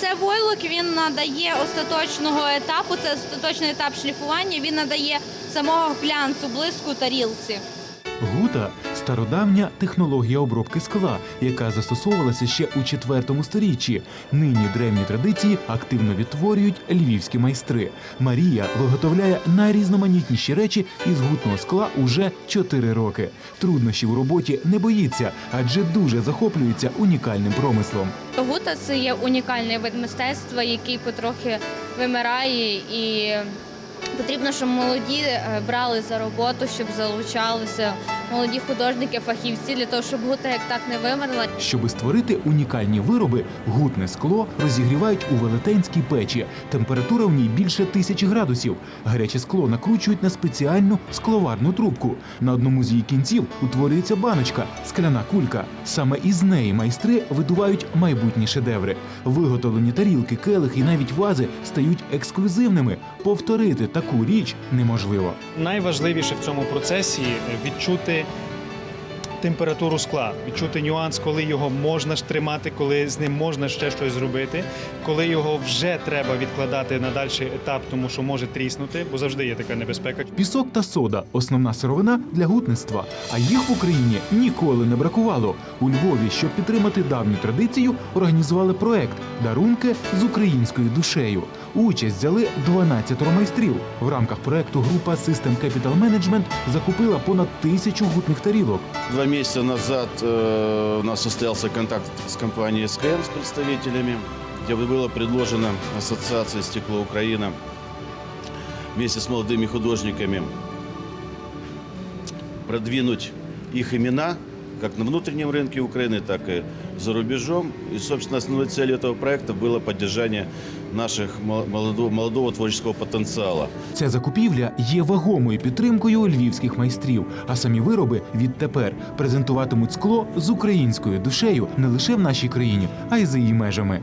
Це войлок він надає остаточного етапу. Це остаточний етап шліфування. Він надає самого глянцу, блиску тарілці. Гута стародавня технологія обробки скла, яка застосовувалася ще у IV сторіччі. Нині древні традиції активно відтворюють львівські майстри. Марія виготовляє найрізноманітніші речі із гутного скла уже 4 роки. Труднощів у роботі не боїться, адже дуже захоплюється унікальним промислом. Гута це є унікальний вид мистецтва, який потрохи вимирає, і потрібно, щоб молоді е, брали за роботу, щоб залучалися молоді художники, фахівці для того, щоб гута як так не вимерла. Щоби створити унікальні вироби, гутне скло розігрівають у велетенській печі. Температура в ній більше тисячі градусів. Гаряче скло накручують на спеціальну скловарну трубку. На одному з її кінців утворюється баночка, скляна кулька. Саме із неї майстри видувають майбутні шедеври. Виготовлені тарілки, келихи і навіть вази стають ексклюзивними. Повторити таку річ неможливо. Найважливіше в цьому процесі відчути температуру скла, відчути нюанс, коли його можна ж тримати, коли з ним можна ще щось зробити, коли його вже треба відкладати на дальший етап, тому що може тріснути, бо завжди є така небезпека. Пісок та сода основна сировина для гутництва. А їх в Україні ніколи не бракувало. У Львові, щоб підтримати давню традицію, організували проект Дарунки з українською душею. Участь взяли 12 майстрів. В рамках проекту група System Capital Management закупила понад тисячу гутних тарілок. Два месяца назад э, у нас состоялся контакт с компанией СКМ, с представителями, где было предложено Ассоциация «Стекло Украина» вместе с молодыми художниками продвинуть их имена как на внутреннем рынке Украины, так и за рубежом. И, собственно, основной целью этого проекта было поддержание наших мол- молодого, молодого творческого потенциала. Ця закупівля є вагомою підтримкою львівських майстрів, а самі вироби відтепер презентуватимуть скло з українською душею не лише в нашій країні, а й за її межами.